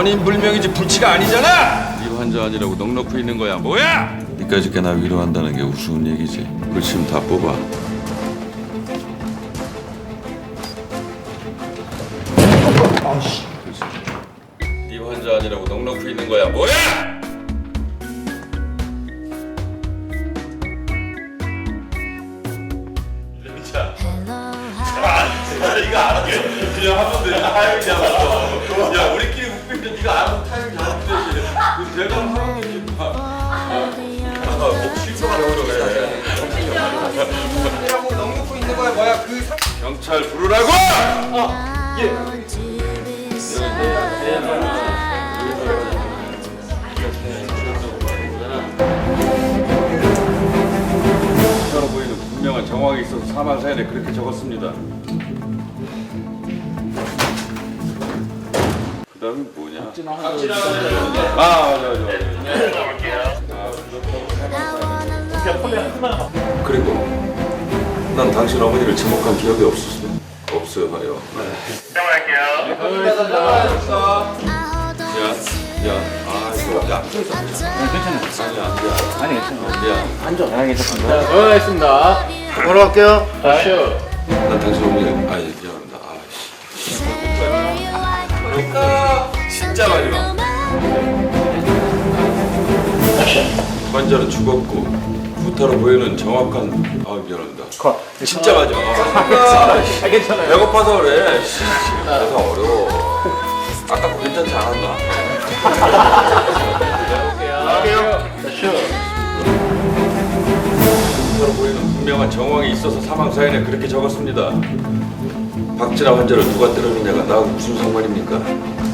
원인 불명이지 불치가 아니잖아. 네 환자 아니라고 넉넉히 있는 거야. 뭐야? 니까지 꽤나 위로한다는 게 우스운 얘기지. 글씨면 다 뽑아. 글씨. 네 환자 아니라고 넉넉히 있는 거야. 뭐야? 자, 이거 알았지? 그냥 한번 내가 타이밍 잡았어. 야, 우리끼리 있는데 네가 알아서 타이밍 잡으면 되지. 그 내가 하는 게 봐. 목 실수가 그래. 이라고 넉넉히 있는 거야 뭐야 그 상... 경찰 부르라고! 서로 보이는 분명한 정황이 있어서 사망 사연에 그렇게 적었습니다. 그 다음에 뭐냐? 아, 맞아, 맞아. 맞아. 그리고 난 당신 어머니를 지목한 기억이 없었어. 없어요, 하여. 야, 야, 아, 이거, 야. 괜찮아. 아니야, 미안. 아니, 괜찮아. 미안. 안전. 아, 괜찮습니다. 들어가겠습니다. 걸어갈게요. 슈. 난 당신 어머니, 아니, 미 진짜 마지막. 환자는 죽었고, 후타로 보이는 정확한, 아, 미안합니다. 진짜 마지막. 아, 씨. 아, 괜찮아요. 배고파서 그래. 씨, 그래서 어려워. 아까 거 괜찮지 않았나? 서로 보이는 분명한 정황이 있어서 사망 사연에 그렇게 적었습니다. 박진아 환자를 누가 때렸느냐가 나하고 무슨 상관입니까?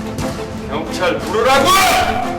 경찰 부르라고!